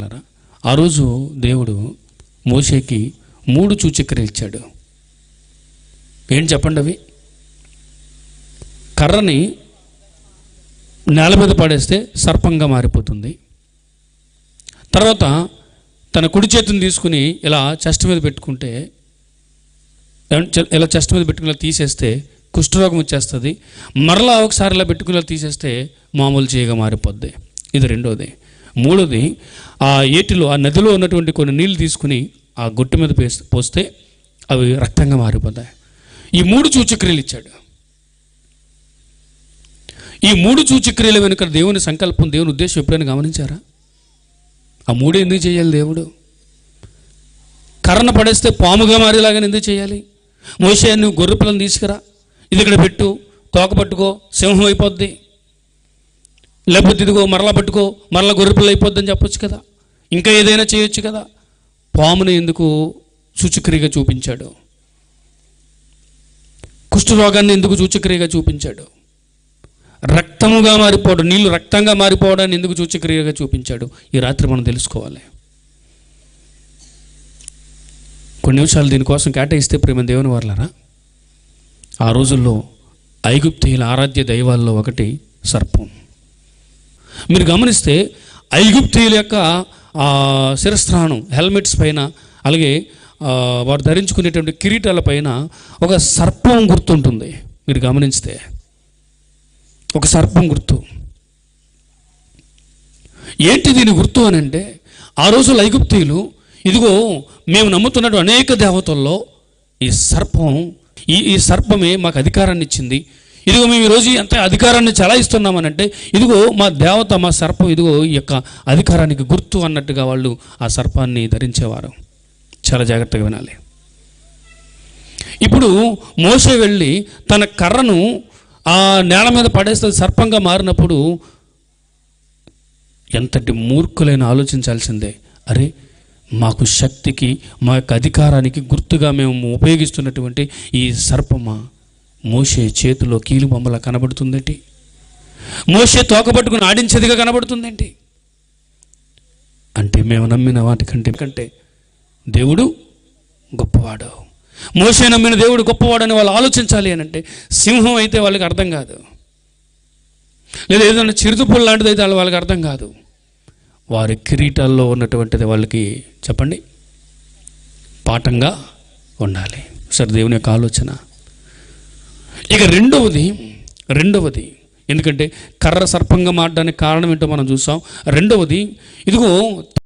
ఆ రోజు దేవుడు మోషేకి మూడు సూచక్రియలు ఇచ్చాడు. ఏం చెప్పండి అవి? కర్రని నేల మీద పడేస్తే సర్పంగా మారిపోతుంది. తర్వాత తన కుడి చేతిని తీసుకుని ఇలా చెస్ట్ మీద పెట్టుకుంటే ఇలా చెస్ట్ మీద పెట్టుకుని తీసేస్తే కుష్ఠరోగం వచ్చేస్తుంది. మరలా ఒకసారి ఇలా పెట్టుకునేలా తీసేస్తే మామూలు చేయగా మారిపోద్ది. ఇది రెండోది. మూడోది ఆ ఏటిలో ఆ నదిలో ఉన్నటువంటి కొన్ని నీళ్ళు తీసుకుని ఆ గుట్టు మీద పోస్తే అవి రక్తంగా మారిపోతాయి. ఈ మూడు సూచక్రియలు ఇచ్చాడు. ఈ మూడు సూచక్రియల వెనుక దేవుని సంకల్పం దేవుని ఉద్దేశం ఎప్పుడైనా గమనించారా? ఆ మూడు ఎందుకు చేయాలి దేవుడు? కర్రన పడేస్తే పాముగా మారేలాగా ఎందుకు చేయాలి? మోసే నువ్వు గొర్రె పిల్లని తీసుకురా. ఇది ఇక్కడ పెట్టు తోక పట్టుకో సింహం అయిపోద్ది. లేకపోతే ఇదిగో మరలా పట్టుకో మరలా గొర్రెపిల్ల అయిపోద్దని చెప్పొచ్చు కదా. ఇంకా ఏదైనా చేయొచ్చు కదా. పాముని ఎందుకు సూచక్రియగా చూపించాడు? కుష్ఠరోగాన్ని ఎందుకు సూచక్రియగా చూపించాడు? రక్తముగా మారిపోవడం నీళ్ళు రక్తంగా మారిపోవడాన్ని ఎందుకు సూచక్రియగా చూపించాడు? ఈ రాత్రి మనం తెలుసుకోవాలి. కొన్ని నిమిషాలు దీనికోసం కేటాయిస్తే ప్రేమ దేవుని వర్లరా? ఆ రోజుల్లో ఐగుప్తీయుల ఆరాధ్య దైవాల్లో ఒకటి సర్పం. మీరు గమనిస్తే ఐగుప్తీయుల యొక్క ఆ, శిరస్త్రాణం హెల్మెట్స్ పైన అలాగే వారు ధరించుకునేటువంటి కిరీటాల పైన ఒక సర్పం గుర్తుంటుంది. మీరు గమనిస్తే ఒక సర్పం గుర్తు. ఏంటి దీని గుర్తు అని అంటే ఆ రోజుల్లో ఐగుప్తీయులు ఇదిగో మేము నమ్ముతున్నట్టు అనేక దేవతల్లో ఈ సర్పం ఈ ఈ సర్పమే మాకు అధికారాన్ని ఇచ్చింది. ఇదిగో మేము ఈరోజు ఎంత అధికారాన్ని చలాయిస్తున్నామనంటే ఇదిగో మా దేవత మా సర్పం ఇదిగో ఈ యొక్క అధికారానికి గుర్తు అన్నట్టుగా వాళ్ళు ఆ సర్పాన్ని ధరించేవారు. చాలా జాగ్రత్తగా వినాలి. ఇప్పుడు మోసే వెళ్ళి తన కర్రను ఆ నేల మీద పడేస్తే సర్పంగా మారినప్పుడు ఎంతటి మూర్ఖులైన ఆలోచించాల్సిందే. అరే మాకు శక్తికి మా యొక్క అధికారానికి గుర్తుగా మేము ఉపయోగిస్తున్నటువంటి ఈ సర్పమా? మోషే చేతిలో కీలు కనబడుతుందండి కనబడుతుందేంటి? మోసే తోకపట్టుకుని ఆడించేదిగా కనబడుతుందేంటి? అంటే మేము నమ్మిన వాటికంటే కంటే దేవుడు గొప్పవాడు. మోసే నమ్మిన దేవుడు గొప్పవాడని వాళ్ళు ఆలోచించాలి అని అంటే సింహం అయితే వాళ్ళకి అర్థం కాదు. లేదా ఏదైనా చిరుతుపుల్ లాంటిది అయితే వాళ్ళకి అర్థం కాదు. వారి కిరీటాల్లో ఉన్నటువంటిది వాళ్ళకి చెప్పండి? పాఠంగా ఉండాలి. సరే దేవుని యొక్క ఆలోచన ఇక రెండవది రెండవది ఎందుకంటే కర్ర సర్పంగా మారడానికి కారణం ఏంటో మనం చూసాం రెండవది ఇదిగో